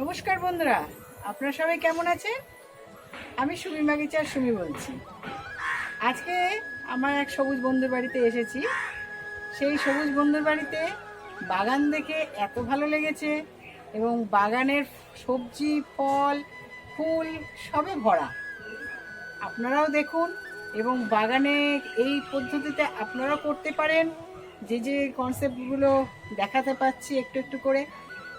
নমস্কার বন্ধুরা, আপনারা সবাই কেমন আছেন? আমি সুমি বাগিচার সুমি বলছি। আজকে আমার এক সবুজ বন্ধুর বাড়িতে এসেছি। সেই সবুজ বন্ধুর বাড়িতে বাগান দেখে এত ভালো লেগেছে এবং বাগানের সবজি, ফল, ফুল সবে ভরা। আপনারাও দেখুন এবং বাগানে এই পদ্ধতিতে আপনারাও করতে পারেন। যে যে কনসেপ্টগুলো দেখাতে পাচ্ছি একটু একটু করে।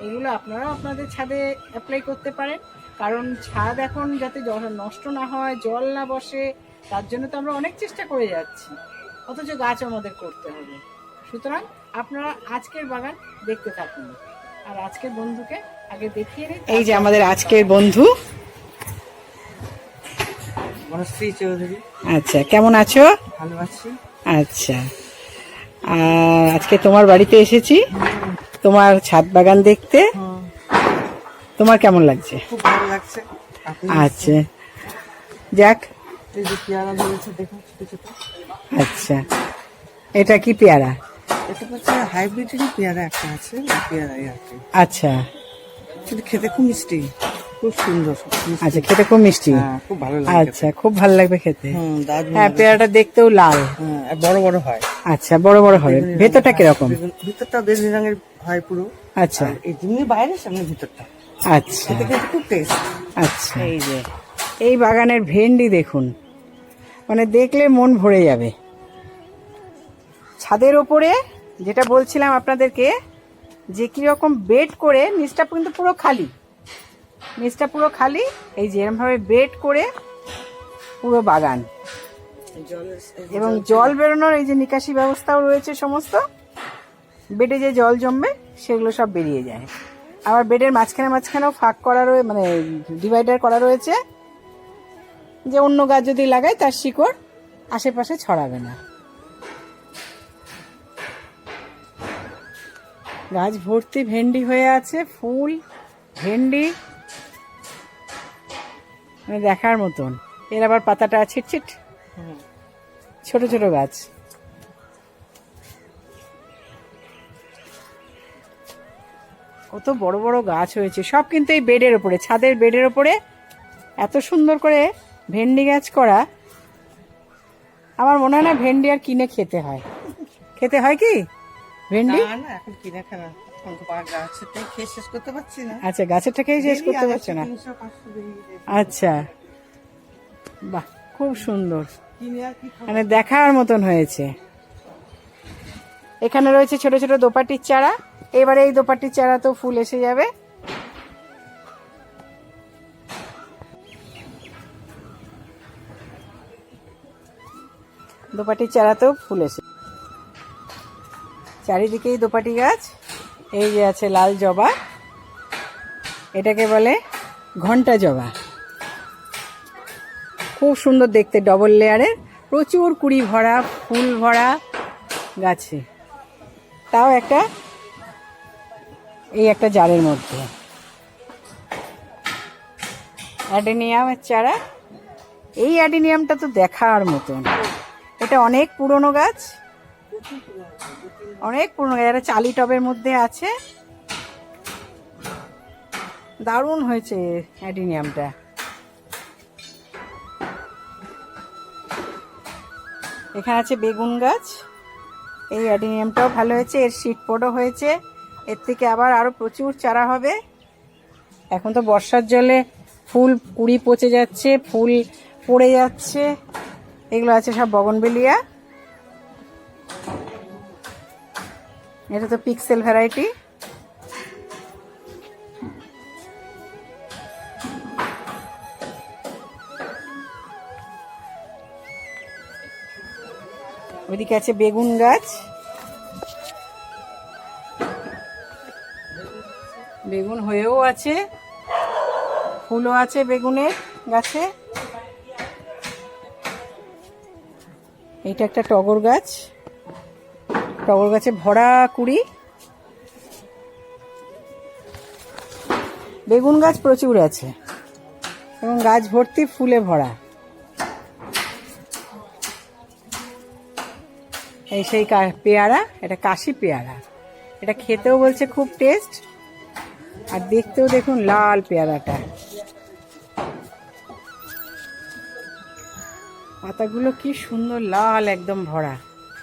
এগুলো আপনারাও আপনাদের ছাদে অ্যাপ্লাই করতে পারেন। কারণ ছাদ এখন যাতে জল- নষ্ট না হয় জল না বসে তার জন্য তো আমরা অনেক চেষ্টা করে যাচ্ছি। অথচ গাছ আমাদের করতে হবে। সুতরাং আপনারা আজকের বাগান দেখতে থাকুন। আর আজকের বন্ধুকে আগে দেখিয়ে নিই এই যে আমাদের আজকের বন্ধু। বনশ্রী চৌধুরী। আচ্ছা কেমন আছো? ভালো আছি। আচ্ছা। আর আজকে তোমার বাড়িতে এসেছি। তোমার ছাদ বাগান দেখতে। তোমার কেমন লাগছে? খুব ভালো লাগছে। আচ্ছা। যাক। এই যে পেয়ারা ধরেছে দেখুন ছোট ছোট। আচ্ছা। এটা কি পেয়ারা? এটা হচ্ছে হাইব্রিডেরই পেয়ারা একটা আছে পেয়ারা পেয়ারাই আর আচ্ছা। খেতে খুব মিষ্টি। খুব সুন্দর। আচ্ছা খেতে খুব মিষ্টি। হ্যাঁ খুব ভালো লাগে আচ্ছা খুব ভালো লাগবে খেতে। হ্যাঁ পেয়ারাটা দেখতেও লাল। হ্যাঁ বড় বড় হয়। আচ্ছা বড় বড় হবে ভেতরটা কীরকম? হয়। ভিতরটা বেগুনি রঙের হয় পুরো। আচ্ছা। এই বাইরে সামনে ভিতরটা। আচ্ছা। খুব টেস্ট আচ্ছা। এই যে। এই বাগানের ভেন্ডি দেখুন। মানে দেখলে মন ভরে যাবে। ছাদের ওপরে যেটা বলছিলাম আপনাদেরকে যে কীরকম বেড করে নিচটা কিন্তু পুরো খালি। নিচটা পুরো খালি, এই যে এরমভাবে বেড করে পুরো বাগান। এবং জল বেরোনোর এই যে নিকাশি ব্যবস্থাও রয়েছে সমস্ত। বেডে যে জল জমবে, সেগুলো সব বেরিয়ে যায়। আবার বেডের মাঝখানে মাঝখানেও ফাঁক করা রয়ে মানে ডিভাইডার করা রয়েছে। যে অন্য গাছ যদি লাগায়, তার শিকড় আশেপাশে ছড়াবে না। গাছ ভর্তি ভেন্ডি হয়ে আছে, ফুল, ভেন্ডি। মানে দেখার মতন। এর আবার পাতাটা ছিটছিট। ছোট। ছোট গাছ। কত বড় বড় গাছ হয়েছে। সব কিন্তু এই বেডের ওপরে ছাদের বেডের ওপরে এত সুন্দর করে ভেন্ডি গাছ করা। আমার মনে হয় না ভেন্ডি আর কিনে খেতে হয়। খেতে হয় কি? ভেন্ডি? এখন কিনে খানা পাকা গাছেরটাই খেয়ে শেষ করতে পারছি না। আচ্ছা পারছ না। আচ্ছা। বাহ খুব সুন্দর? মানে দেখার মতন হয়েছে। এখানে রয়েছে ছোট ছোট দোপাটির চারা। এবারে এই দোপাটির চারা তো ফুল এসে যাবে। দোপাটির চারাতেও ফুল এসে চারিদিকেই দোপাটি গাছ। এই যে আছে লাল জবা। এটাকে বলে ঘণ্টা জবা। খুব সুন্দর দেখতে ডবল লেয়ারের প্রচুর কুড়ি ভরা, ফুল ভরা গাছে। তাও একটা এই একটা জারের মধ্যে। অ্যাডেনিয়ামের চারা। এই অ্যাডেনিয়ামটা তো দেখার মতন। এটা অনেক পুরনো গাছ। অনেক পুরনো এটা চালি টবের মধ্যে আছে। দারুণ হয়েছে অ্যাডিনিয়ামটা। এখানে আছে বেগুন গাছ। এই অ্যাডিনিয়ামটাও ভালো হয়েছে, এর শীট পটও হয়েছে। এর থেকে আবার আরও প্রচুর চারা হবে। এখন তো বর্ষার জলে ফুল কুড়ি পচে যাচ্ছে, ফুল পড়ে যাচ্ছে। এগুলো আছে সব বগনবেলিয়া। এটা তো পিক্সেল ভ্যারাইটি ওইদিকে আছে বেগুন গাছ। বেগুন হয়েও আছে। ফুলও আছে বেগুনের গাছে। এটা একটা টগর গাছ। টগর গাছে ভরা কুড়ি। বেগুন গাছ প্রচুর আছে এবং গাছ ভর্তি ফুলে ভরা। এই সেই পেয়ারা, এটা কাশি পেয়ারা। এটা খেতেও বলছে খুব টেস্ট আর দেখতেও দেখুন লাল পেয়ারাটা। পাতাগুলো কি সুন্দর, লাল একদম ভরা।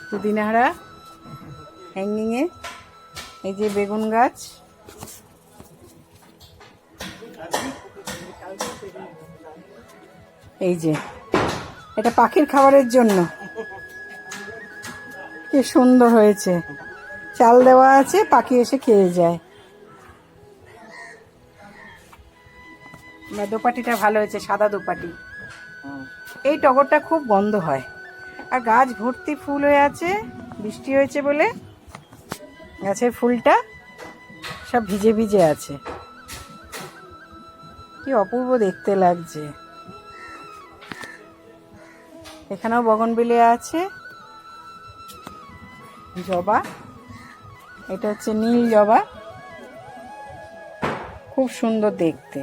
পুদিনাহারা হ্যাঙ্গিংয়ে এই যে বেগুন গাছ। এই যে, এটা পাখির খাবারের জন্য। কি সুন্দর হয়েছে। চাল দেওয়া আছে, পাখি এসে খেয়ে যায়। দোপাটিটা ভালো হয়েছে, সাদা দোপাটি। এই টগরটা খুব গন্ধ হয়। আর গাছ ভর্তি ফুল হয়ে আছে, বৃষ্টি হয়েছে বলে। গাছের ফুলটা সব ভিজে ভিজে আছে। কি অপূর্ব দেখতে লাগছে। এখানেও বগনবিলে আছে। জবা। এটা হচ্ছে নীল জবা। খুব সুন্দর দেখতে।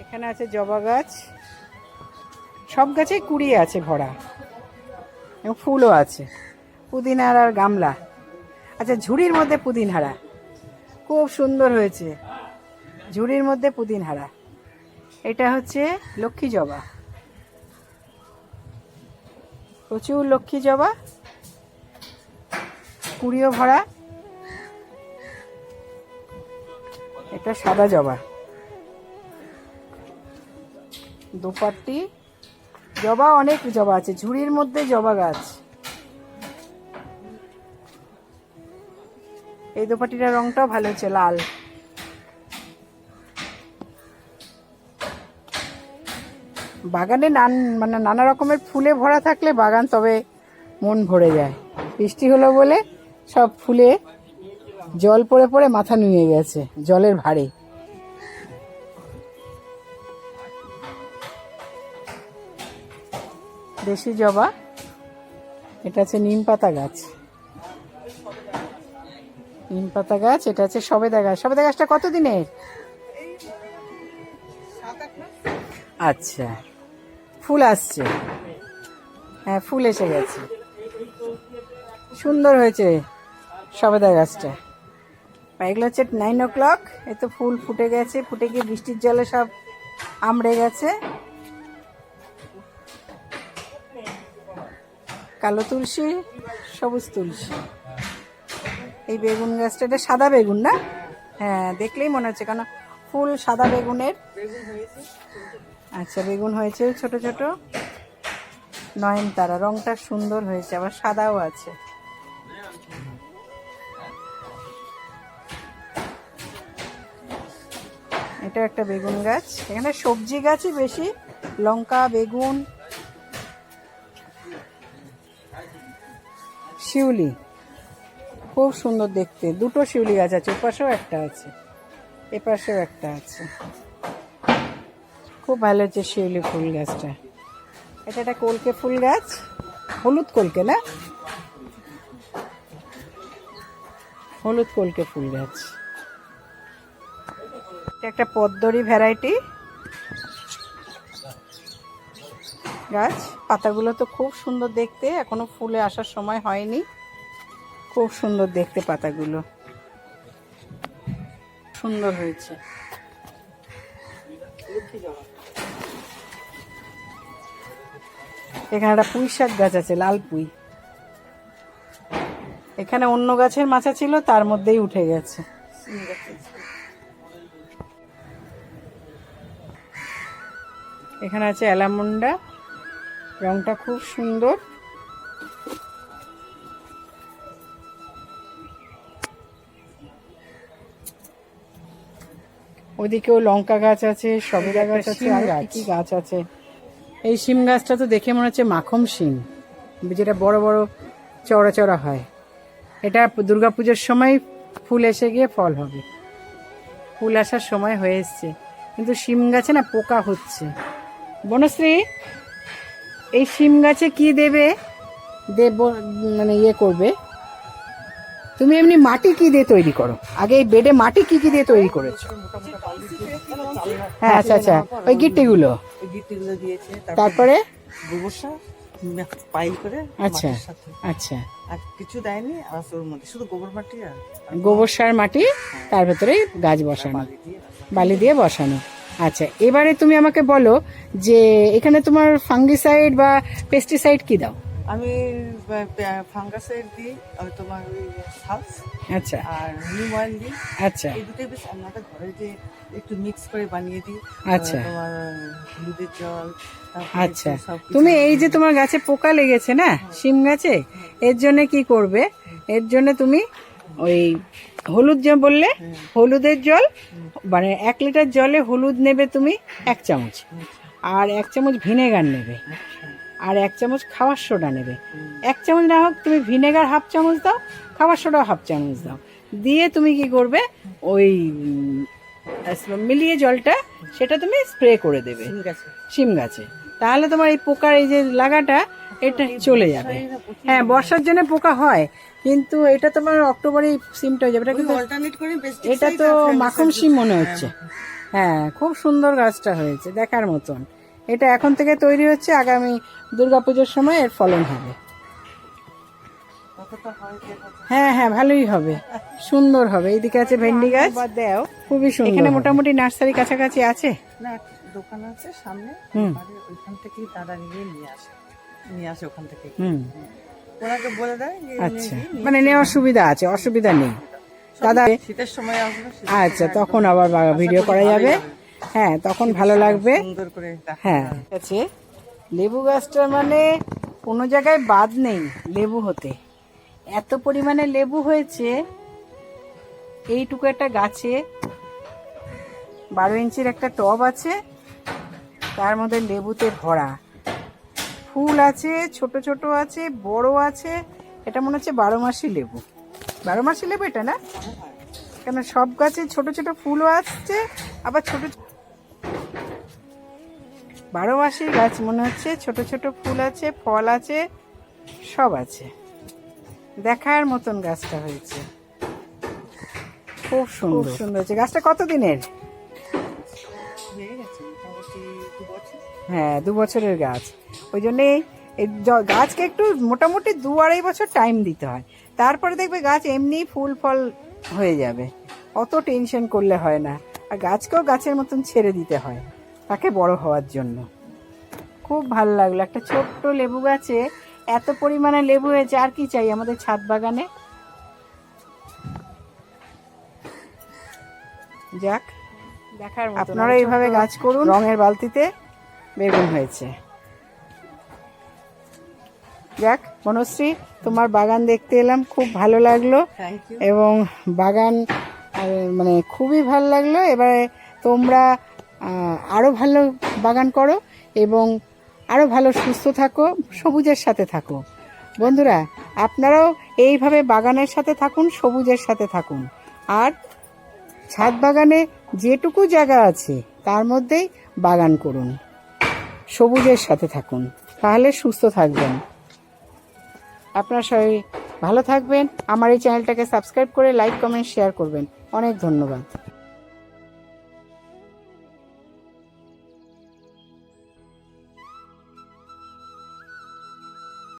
এখানে আছে জবা গাছ। সব গাছেই কুড়ি আছে ভরা। এবং ফুলও আছে। পুদিনার গামলা। আচ্ছা ঝুড়ির মধ্যে পুদিনহারা। খুব সুন্দর হয়েছে। ঝুড়ির মধ্যে পুদিনহারা। এটা হচ্ছে লক্ষ্মী জবা। প্রচুর লক্ষ্মী জবা। কুড়িও ভরা। এটা সাদা জবা। দোপাট্টি। জবা অনেক জবা আছে। ঝুড়ির মধ্যে জবা গাছ। এই দোপাটিটার রংটাও ভালো হচ্ছে, লাল। বাগানে নান মানে নানা রকমের ফুলে ভরা থাকলে বাগান তবে মন ভরে যায়। বৃষ্টি হলো বলে সব ফুলে জল পড়ে পড়ে মাথা নুয়ে গেছে, জলের ভারে দেশি জবা, এটা আছে নিম পাতা গাছ। নিম পাতা গাছ, এটা আছে সবেদা গাছ। সবেদা গাছটা কত দিনের আচ্ছা ফুল আসছে। হ্যাঁ ফুল এসে গেছে। সুন্দর হয়েছে সবেদা গাছটা। এগুলো হচ্ছে নাইন ও ক্লক এ তো ফুল ফুটে গেছে, ফুটে গিয়ে বৃষ্টির জলে সব আমড়ে গেছে। কালো তুলসী, সবুজ তুলসী। এই বেগুন গাছটা, এটা সাদা বেগুন না? হ্যাঁ দেখলেই মনে হচ্ছে কেন ফুল সাদা বেগুনের। আচ্ছা বেগুন হয়েছে ছোট ছোট। নয়নতারা, রংটা সুন্দর হয়েছে, আবার সাদাও আছে। এটা একটা বেগুন গাছ। এখানে সবজি গাছই বেশি, লঙ্কা, বেগুন, শিউলি। খুব সুন্দর দেখতে। দুটো শিউলি গাছ আছে ওপাশেও একটা আছে। এপাশেও একটা আছে। খুব ভালো হচ্ছে শিউলি ফুল গাছটা। এটা একটা কলকে ফুল গাছ? হলুদ কলকে না? হলুদ কলকে ফুল গাছ। এটা একটা পদ্মরি ভ্যারাইটি গাছ। পাতাগুলো তো খুব সুন্দর দেখতে, এখনও ফুলে আসার সময় হয়নি। খুব সুন্দর দেখতে পাতাগুলো। সুন্দর হয়েছে। এখানে একটা পুঁই শাক গাছ আছে, লাল পুঁই। এখানে অন্য গাছের মাচা ছিল, তার মধ্যেই উঠে গেছে। এখানে আছে অ্যালামুন্ডা। রংটা খুব সুন্দর। ওদিকেও লঙ্কা গাছ আছে সবেদা গাছ আছে আর কি গাছ। আছে। এই শিম গাছটা তো দেখে মনে হচ্ছে মাখন শিম যেটা বড় বড় চড়া চড়া হয়। এটা দুর্গাপুজোর সময় ফুল এসে গিয়ে ফল হবে। ফুল আসার সময় হয়ে এসছে। কিন্তু শিম গাছে না পোকা হচ্ছে। বনশ্রী এই শিম গাছে কি দেবে? দেব মানে ইয়ে করবে। তুমি এমনি মাটি কি দিয়ে তৈরি করো? আগে এই বেডে মাটি কি কি দিয়ে তৈরি করেছ? হ্যাঁ আচ্ছা আচ্ছা। ওই গিট্টিগুলো। গিট্টিগুলো দিয়েছে তারপরে গোবর সার পাইল করে আচ্ছা আচ্ছা। আর কিছু দেয়নি আর মধ্যে শুধু গোবর মাটি আর গোবর সার মাটি তার ভেতরে গাছ বসানো। বালি দিয়ে বসানো। আচ্ছা এবারে তুমি আমাকে বলো যে এখানে তোমার ফাঙ্গিসাইড বা পেস্টিসাইড কি দাও? আমি ফাঙ্গাসের দিই তোমার সালস আচ্ছা। আর নিম অয়েল দিই। আচ্ছা। এই দুটোই বেশ আমাদের ঘরে যে একটু মিক্স করে বানিয়ে দিই আচ্ছা। তোমার হলুদের জল আচ্ছা। তুমি এই যে তোমার গাছে পোকা লেগেছে না? শিম গাছে? এর জন্য কি করবে? এর জন্য তুমি ওই হলুদ যে বললে হলুদের জল মানে এক লিটার জলে হলুদ নেবে তুমি এক চামচ। আর এক চামচ ভিনেগার নেবে। আচ্ছা, আর এক চামচ খাওয়ার সোডা নেবে। এক চামচ না হোক তুমি ভিনেগার হাফ চামচ দাও খাবার সোডা হাফ চামচ দাও। দিয়ে তুমি কি করবে ওই মিলিয়ে জলটা সেটা তুমি স্প্রে করে দেবে। ঠিক আছে শিম গাছে। তাহলে তোমার এই পোকার এই যে লাগাটা এটা চলে যাবে। হ্যাঁ বর্ষার জন্য পোকা হয় কিন্তু এটা তোমার অক্টোবরে সিমটা হয়ে যাবে। এটা কিন্তু এটা তো মাখন সিম মনে হচ্ছে। হ্যাঁ খুব সুন্দর গাছটা হয়েছে দেখার মতন। এটা এখন থেকে তৈরি হচ্ছে আগামী দুর্গাপুজোর সময় এর ফলন হবে। কতটা হয়। হ্যাঁ হ্যাঁ ভালোই হবে। সুন্দর হবে। এইদিকে আছে ভেন্ডি গাছ। দেও। খুবই সুন্দর এখানে মোটামুটি নার্সারি কাছাকাছি আছে? না দোকান আছে সামনে। ওইখান থেকেই দাদা নিয়ে নিয়ে আসে। নিয়ে আসে ওখান থেকে হুম। ওনাকে বলে দেয় আচ্ছা। মানে নেওয়ার সুবিধা আছে অসুবিধা নেই। দাদা শীতের সময় আসবে আচ্ছা তখন আবার ভিডিও করা যাবে। হ্যাঁ তখন ভালো লাগবে। সুন্দর করে হ্যাঁ। আছে। লেবু গাছটা মানে কোনো জায়গায় বাদ নেই লেবু হতে। এত পরিমাণে লেবু হয়েছে এইটুকু একটা গাছে বারো ইঞ্চির একটা টব আছে তার মধ্যে লেবুতে ভরা। ফুল আছে ছোট ছোট আছে বড় আছে এটা মনে হচ্ছে বারো মাসি লেবু। বারো মাসি লেবু এটা না? কেন সব গাছে ছোট ছোট ফুলও আসছে আবার ছোট বারো মাসি গাছ মনে হচ্ছে। ছোট ছোট ফুল আছে ফল আছে সব আছে। দেখার মতন গাছটা হয়েছে। খুব সুন্দর। সুন্দর। হয়েছে। গাছটা কত দিনের? হয়ে দু বছর। হ্যাঁ দু বছরের গাছ। ওই জন্যে গাছকে একটু মোটামুটি দু আড়াই বছর টাইম দিতে হয়। তারপরে দেখবে গাছ এমনি ফুল ফল হয়ে যাবে। অত টেনশন করলে হয় না। আর গাছকেও গাছের মতন ছেড়ে দিতে হয়। তাকে বড় হওয়ার জন্য। খুব ভালো লাগল। একটা ছোট্ট লেবু গাছে এত পরিমাণে লেবু হয়েছে আর কি চাই আমাদের ছাদ বাগানে? যাক দেখার আপনারা এইভাবে গাছ করুন। রঙের বালতিতে বেগুন হয়েছে। যাক বনশ্রী তোমার বাগান দেখতে এলাম খুব ভালো লাগল। এবং বাগান মানে খুবই ভালো লাগল। এবারে তোমরা আহ, আরও ভালো বাগান করো এবং আরও ভালো সুস্থ থাকো সবুজের সাথে থাকো। বন্ধুরা আপনারাও এইভাবে বাগানের সাথে থাকুন সবুজের সাথে থাকুন। আর ছাদ বাগানে যেটুকু জায়গা আছে তার মধ্যেই বাগান করুন। সবুজের সাথে থাকুন তাহলে সুস্থ থাকবেন। আপনারা সবাই ভালো থাকবেন। আমার এই চ্যানেলটাকে সাবস্ক্রাইব করে লাইক কমেন্ট শেয়ার করবেন। অনেক ধন্যবাদ।